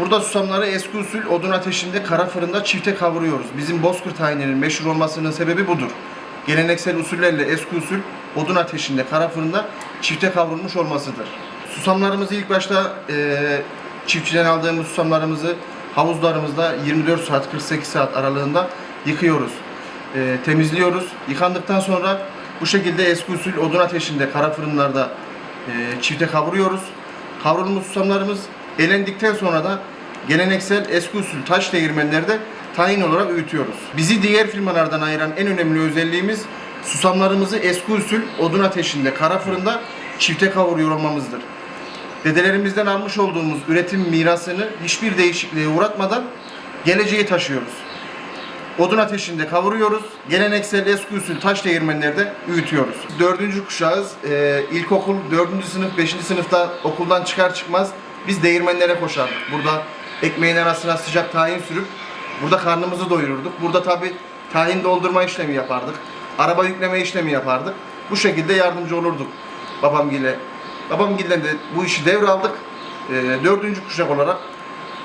Burada susamları eski usul odun ateşinde kara fırında çifte kavuruyoruz. Bizim bozkır tayininin meşhur olmasının sebebi budur. Geleneksel usullerle eski usul odun ateşinde kara fırında çifte kavrulmuş olmasıdır. Susamlarımızı ilk başta e, çiftçiden aldığımız susamlarımızı havuzlarımızda 24 saat 48 saat aralığında yıkıyoruz. E, temizliyoruz. Yıkandıktan sonra bu şekilde eski usul odun ateşinde kara fırınlarda e, çifte kavuruyoruz. Kavrulmuş susamlarımız elendikten sonra da geleneksel eski usul taş değirmenlerde tayin olarak öğütüyoruz. Bizi diğer firmalardan ayıran en önemli özelliğimiz susamlarımızı eski usul odun ateşinde kara fırında çifte kavuruyor olmamızdır. Dedelerimizden almış olduğumuz üretim mirasını hiçbir değişikliğe uğratmadan geleceğe taşıyoruz. Odun ateşinde kavuruyoruz. Geleneksel eski usul taş değirmenlerde öğütüyoruz. Dördüncü kuşağız. Ee, ilkokul, dördüncü sınıf, beşinci sınıfta okuldan çıkar çıkmaz biz değirmenlere koşardık. Burada ekmeğin arasına sıcak tahin sürüp burada karnımızı doyururduk. Burada tabi tahin doldurma işlemi yapardık. Araba yükleme işlemi yapardık. Bu şekilde yardımcı olurduk babamgile. Babamgilden de bu işi devraldık. Ee, dördüncü kuşak olarak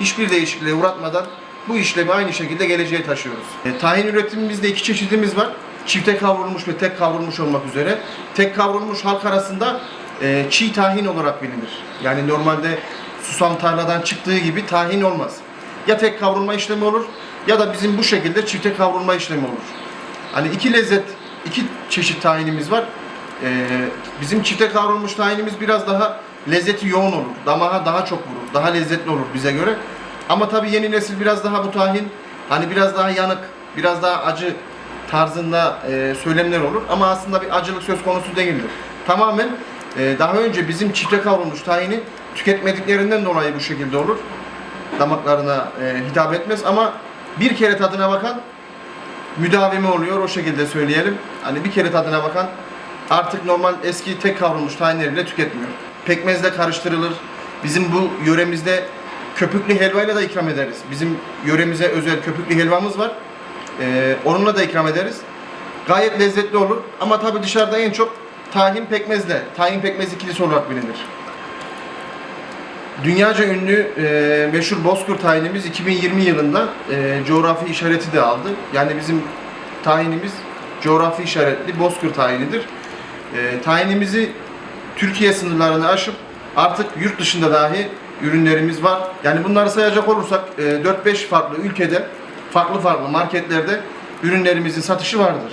hiçbir değişikliğe uğratmadan bu işlemi aynı şekilde geleceğe taşıyoruz. E, tahin üretimimizde iki çeşidimiz var. Çifte kavrulmuş ve tek kavrulmuş olmak üzere. Tek kavrulmuş halk arasında e, çiğ tahin olarak bilinir. Yani normalde susam tarladan çıktığı gibi tahin olmaz. Ya tek kavrulma işlemi olur ya da bizim bu şekilde çifte kavrulma işlemi olur. Hani iki lezzet, iki çeşit tahinimiz var. Ee, bizim çifte kavrulmuş tahinimiz biraz daha lezzeti yoğun olur. Damağa daha çok vurur. Daha lezzetli olur bize göre. Ama tabii yeni nesil biraz daha bu tahin hani biraz daha yanık, biraz daha acı tarzında e, söylemler olur. Ama aslında bir acılık söz konusu değildir. Tamamen e, daha önce bizim çifte kavrulmuş tahini tüketmediklerinden dolayı bu şekilde olur. Damaklarına e, hitap etmez ama bir kere tadına bakan müdavimi oluyor o şekilde söyleyelim. Hani bir kere tadına bakan artık normal eski tek kavrulmuş tahinleri tüketmiyor. Pekmezle karıştırılır. Bizim bu yöremizde köpüklü helvayla da ikram ederiz. Bizim yöremize özel köpüklü helvamız var. Ee, onunla da ikram ederiz. Gayet lezzetli olur ama tabi dışarıda en çok tahin pekmezle, tahin pekmez ikilisi olarak bilinir. Dünyaca ünlü e, meşhur Bozkır tayinimiz 2020 yılında e, coğrafi işareti de aldı. Yani bizim tayinimiz coğrafi işaretli Bozkır tayinidir. E, tayinimizi Türkiye sınırlarını aşıp artık yurt dışında dahi ürünlerimiz var. Yani bunları sayacak olursak e, 4-5 farklı ülkede, farklı farklı marketlerde ürünlerimizin satışı vardır.